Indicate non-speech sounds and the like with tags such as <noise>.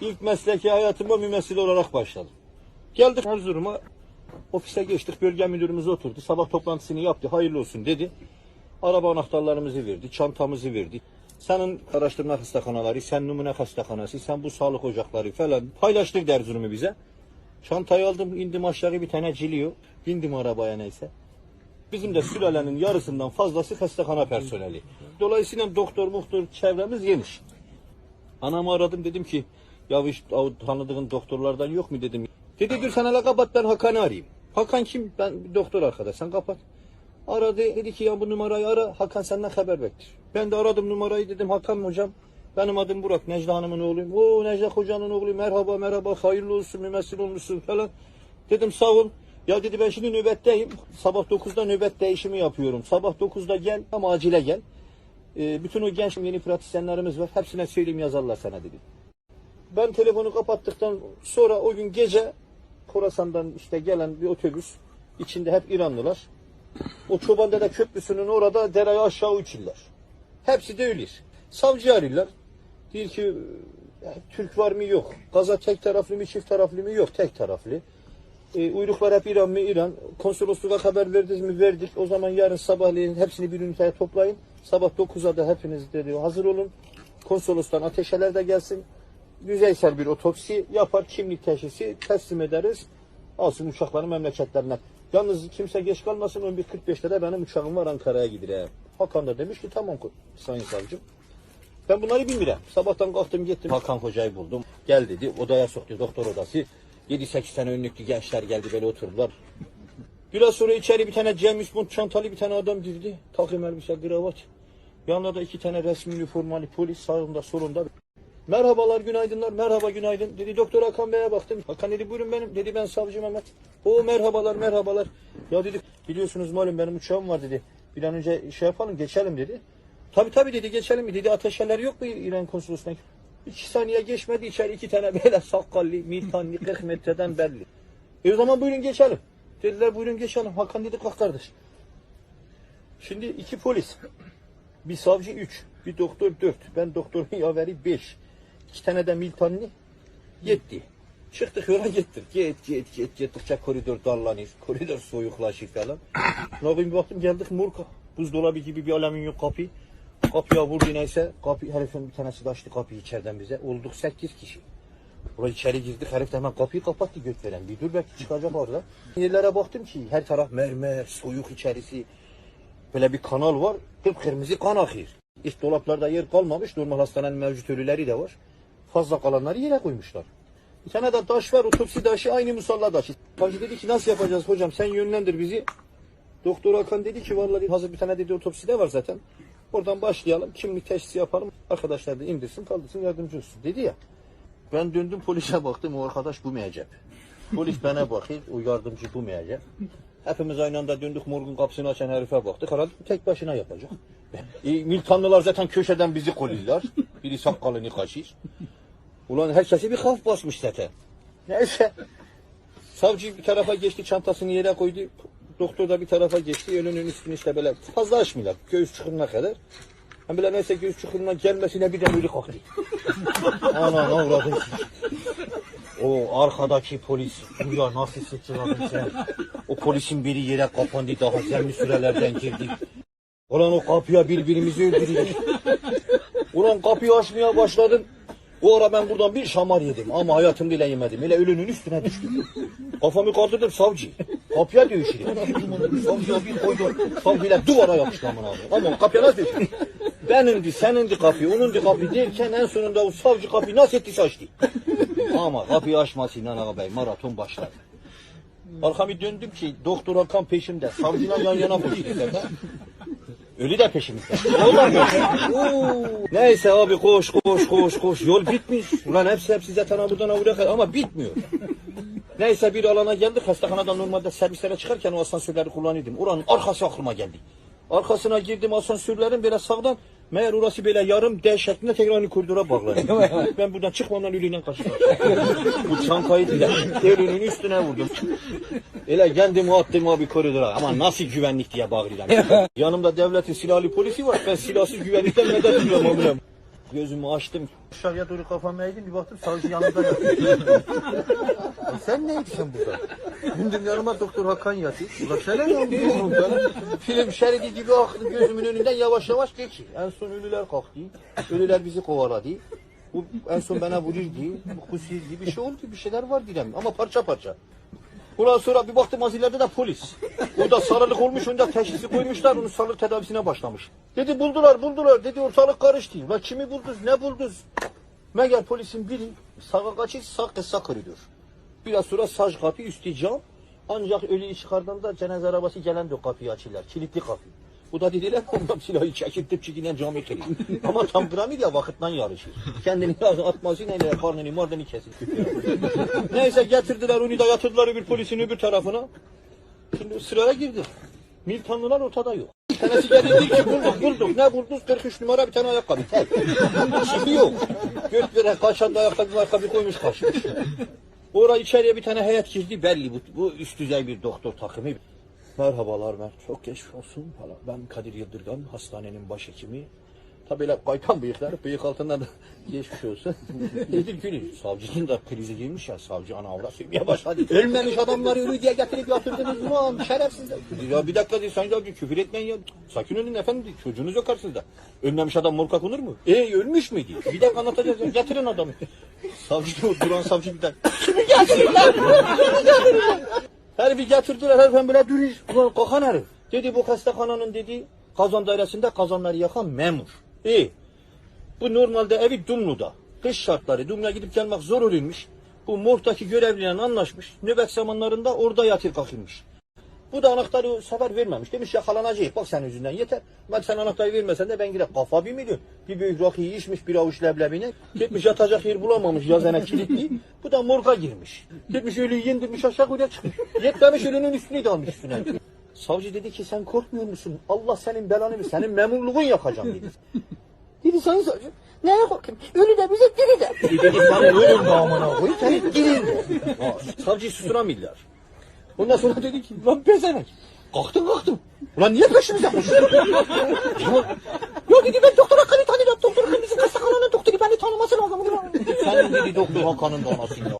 İlk mesleki hayatıma mümessil olarak başladım. Geldik Erzurum'a. Ofise geçtik. Bölge müdürümüz oturdu. Sabah toplantısını yaptı. Hayırlı olsun dedi. Araba anahtarlarımızı verdi. Çantamızı verdi. Senin araştırma hastaneleri, sen numune hastanesi, sen bu sağlık ocakları falan paylaştırdı Erzurum'u bize. Çantayı aldım, indim aşağı bir tane ciliyor. Bindim arabaya neyse. Bizim de sülalenin yarısından fazlası hastane personeli. Dolayısıyla doktor muhtur çevremiz geniş. Anamı aradım dedim ki ya hiç o tanıdığın doktorlardan yok mu dedim. Dedi dur sen hele kapat ben Hakan'ı arayayım. Hakan kim? Ben bir doktor arkadaş sen kapat. Aradı dedi ki ya bu numarayı ara Hakan senden haber bekler. Ben de aradım numarayı dedim Hakan hocam benim adım Burak Necla Hanım'ın oğluyum. Oo Necla hocanın oğluyum merhaba merhaba hayırlı olsun mümessil olmuşsun falan. Dedim sağ ol. Ya dedi ben şimdi nöbetteyim. Sabah 9'da nöbet değişimi yapıyorum. Sabah 9'da gel ama acile gel. Ee, bütün o genç yeni pratisyenlerimiz var. Hepsine söyleyeyim yazarlar sana dedi. Ben telefonu kapattıktan sonra o gün gece Khorasan'dan işte gelen bir otobüs içinde hep İranlılar. O Çobandede Köprüsü'nün orada dereye aşağı uçurlar. Hepsi de öyle. Savcı arıyorlar. Diyor ki "Ya, Türk var mı yok. Gaza tek taraflı mı çift taraflı mı yok tek taraflı. E, uyruklar hep İran mı İran. Konsolosluğa haber verdiniz mi verdik. O zaman yarın sabahleyin hepsini bir üniteye toplayın. Sabah 9'a da hepiniz dedi hazır olun. Konsolostan ateşeler de gelsin. Yüzeysel bir otopsi yapar. Kimlik teşhisi teslim ederiz. Alsın uçakları memleketlerine. Yalnız kimse geç kalmasın 11.45'te de benim uçağım var Ankara'ya gidiyor. Hakan da demiş ki tamam sayın savcım. Ben bunları bilmiyorum. Sabahtan kalktım gittim. Hakan Hoca'yı buldum. Gel dedi. Odaya soktu. Doktor odası. 7-8 tane önlüklü gençler geldi böyle oturdular. Biraz sonra içeri bir tane James Bond çantalı bir tane adam girdi. Takım elbise, kravat. Yanında da iki tane resmi üniformalı polis sağında solunda. Merhabalar, günaydınlar. Merhaba, günaydın. Dedi doktor Hakan Bey'e baktım. Hakan dedi buyurun benim. Dedi ben savcı Mehmet. O merhabalar, merhabalar. Ya dedi biliyorsunuz malum benim uçağım var dedi. Bir an önce şey yapalım geçelim dedi. Tabi tabi dedi geçelim mi dedi ateşeler yok mu İran konsolosluğuna? İki saniye geçmedi içeri iki tane böyle sakallı, miltanlı, 40 metreden belli. E o zaman buyurun geçelim. Dediler buyurun geçelim. Hakan dedi kalk kardeş. Şimdi iki polis. Bir savcı üç. Bir doktor dört. Ben doktorun yaveri beş. İki tane de miltanlı. Yetti. Çıktık yola gittik. Git git git gittikçe koridor darlanır. Koridor soyuklaşır falan. <laughs> Yapayım bir baktım geldik morga. Buzdolabı gibi bir alüminyum kapı. Kapıya vurdu neyse. Kapı, herifin bir tanesi de açtı kapıyı içeriden bize. Olduk sekiz kişi. Buraya içeri girdik. Herif de hemen kapıyı kapattı göt veren. Bir dur belki çıkacak orada. Yerlere baktım ki her taraf mermer, soyuk içerisi. Böyle bir kanal var. Kıpkırmızı kan akıyor. İşte dolaplarda yer kalmamış. Normal hastanenin mevcut ölüleri de var. Fazla kalanları yere koymuşlar. Bir tane de taş var. Otopsi taşı aynı musalla taşı. Savcı dedi ki nasıl yapacağız hocam sen yönlendir bizi. Doktor Hakan dedi ki vallahi hazır bir tane dedi otopsi de var zaten. Oradan başlayalım. Kimlik teşhisi yapalım. Arkadaşlar da indirsin kaldırsın yardımcı olsun dedi ya. Ben döndüm polise baktım o arkadaş bu meyecek. Polis bana bakıyor o yardımcı bu meyecek. Hepimiz aynı anda döndük morgun kapısını açan herife baktık. Herhalde tek başına yapacak. E, Miltanlılar zaten köşeden bizi kolluyorlar. Biri sakalını kaşır. Ulan herkesi bir haf basmış zaten. Neyse. Savcı bir tarafa geçti çantasını yere koydu. Doktor da bir tarafa geçti. Önünün üstünü işte böyle fazla açmıyorlar. Göğüs çukuruna kadar. Hem bile neyse göğüs çukuruna gelmesine birden öyle kalktı. <laughs> Ana ne uğradın O arkadaki polis. Ya nasıl sıçradın sen? O polisin biri yere kapandı daha zemli sürelerden girdi. Ulan o kapıya birbirimizi öldürdük. Ulan kapıyı açmaya başladım. O ara ben buradan bir şamar yedim ama hayatımda bile yemedim. Öyle ölünün üstüne düştüm. Kafamı kaldırdım savcı. Kapıya dövüşürüm. Savcıya bir koydum. Savcıyla duvara yapıştı aman abi. Aman kapıya nasıl dövüştüm? Benindi, senindi kapı, onundu kapı derken en sonunda o savcı kapıyı nasıl ettiyse açtı. Ama kapıyı açmasıyla ağabey maraton başladı. Arkamı döndüm ki doktor Hakan peşimde. Savcıyla yan yana koşuyorlar. Ölü de peşimizde. Oo. <laughs> Neyse abi koş koş koş koş. Yol bitmiş. Ulan hepsi hepsi zaten buradan buraya kadar ama bitmiyor. Neyse bir alana geldik. Hastaneden normalde servislere çıkarken o asansörleri kullanıyordum. Oranın arkası aklıma geldi. Arkasına girdim asansörlerin böyle sağdan. Meğer orası böyle yarım D şeklinde tekrar aynı koridora bağlanıyor. ben buradan çıkmadan ölüyle kaçtım. Bu çantayı da ölünün üstüne vurdum. Öyle kendimi attım abi koridora. Ama nasıl güvenlik diye bağırıyorum. Yanımda devletin silahlı polisi var. Ben silahsız güvenlikten ediyorum amirim. Gözümü açtım. Dışarıya doğru kafamı eğdim. Bir baktım savcı yanında yatıyor. e sen ne ediyorsun burada? Gündüm yanıma doktor Hakan yatıyor. Ulan sen ne bana? Film şeridi gibi aktı gözümün önünden yavaş yavaş geçiyor. En son ölüler kalktı. Ölüler bizi kovaladı. Bu en son bana vururdu. Bu kusirdi. Bir şey oldu. Bir şeyler var direm. Ama parça parça. Ondan sonra bir baktım az ileride de polis. Orada sarılık olmuş, onda teşhisi koymuşlar, onu sarılık tedavisine başlamış. Dedi buldular, buldular. Dedi ortalık karıştı. La kimi buldunuz, ne buldunuz? Meğer polisin biri sağa kaçır, sağ kısa koridor. Biraz sonra sağ kapı, üstü cam. Ancak ölüyü çıkardığında cenaze arabası gelen de o kapıyı açırlar. Kilitli kapı. Bu da dediler ondan silahı çekirtip çikinden camı kırıyor. Ama tam piramid ya vakitle yarışır. Kendini atmasıyla ile karnını mardını kesir. Neyse getirdiler onu da yatırdılar bir polisin öbür tarafına. Şimdi sıraya girdi. Miltanlılar ortada yok. Bir tanesi geldi dedi ki bulduk bulduk. Ne buldunuz? 43 numara bir tane ayakkabı. Tek. Şimdi yok. Göt veren kaçan da ayakkabı ayakkabı koymuş kaçmış. Oraya içeriye bir tane heyet girdi belli bu, bu üst düzey bir doktor takımı. Merhabalar Mert. Çok geçmiş olsun. Valla Ben Kadir Yıldırgan, hastanenin başhekimi. Tabii öyle kaytan bıyıklar, bıyık altından da <laughs> geçmiş olsun. <laughs> Nedir gülü? Savcının da krizi girmiş ya, savcı ana avra sürmeye başladı. Ölmemiş adamları ölü diye getirip yatırdınız mı <laughs> lan şerefsizler. Ya bir dakika diye Sayın Savcı küfür etmeyin ya. Sakin olun efendim, çocuğunuz yok karşınızda. Ölmemiş adam morka konur mu? E ölmüş müydü? Bir dakika anlatacağız ya, getirin adamı. Savcı duran savcı bir dakika. Kimi getirin lan? Kimi getirin lan? Herifi getirdiler herif böyle. Ulan kokan herif. Dedi bu hastanenin dedi kazan dairesinde kazanları yakan memur. İyi. Bu normalde evi Dumlu'da. Kış şartları Dumlu'ya gidip gelmek zor olurmuş. Bu morgdaki görevliyle anlaşmış. Nöbet zamanlarında orada yatır kalkılmış. Bu da anahtarı sefer vermemiş. Demiş yakalanacak. Bak sen yüzünden yeter. Bak sen anahtarı vermesen de ben girip kafa bir milyon. Bir büyük rakıyı içmiş bir avuç leblebine. Gitmiş yatacak yer bulamamış yazana kilitli. Bu da morga girmiş. Gitmiş ölüyü indirmiş aşağı kuyuya çıkmış. Yetmemiş ölünün üstünü de almış üstüne. Savcı dedi ki sen korkmuyor musun? Allah senin belanı ver. Senin memurluğun yakacağım dedi. Dedi sayın savcı. Neye korkayım? Ölü de bize diri de. Dedi senin ölün damına koyup senin dirin de. Ha, Savcıyı susturamıyorlar. Ondan sonra dedi ki lan pezenek. Kalktın kalktın. Ulan niye peşimize koşuyorsun? <laughs> ya, ya dedi ben doktor Hakan'ı tanıyorum. Doktor Hakan bizim hastanenin doktoru beni tanıması lazım. Senin dedi doktor Hakan'ın da ya.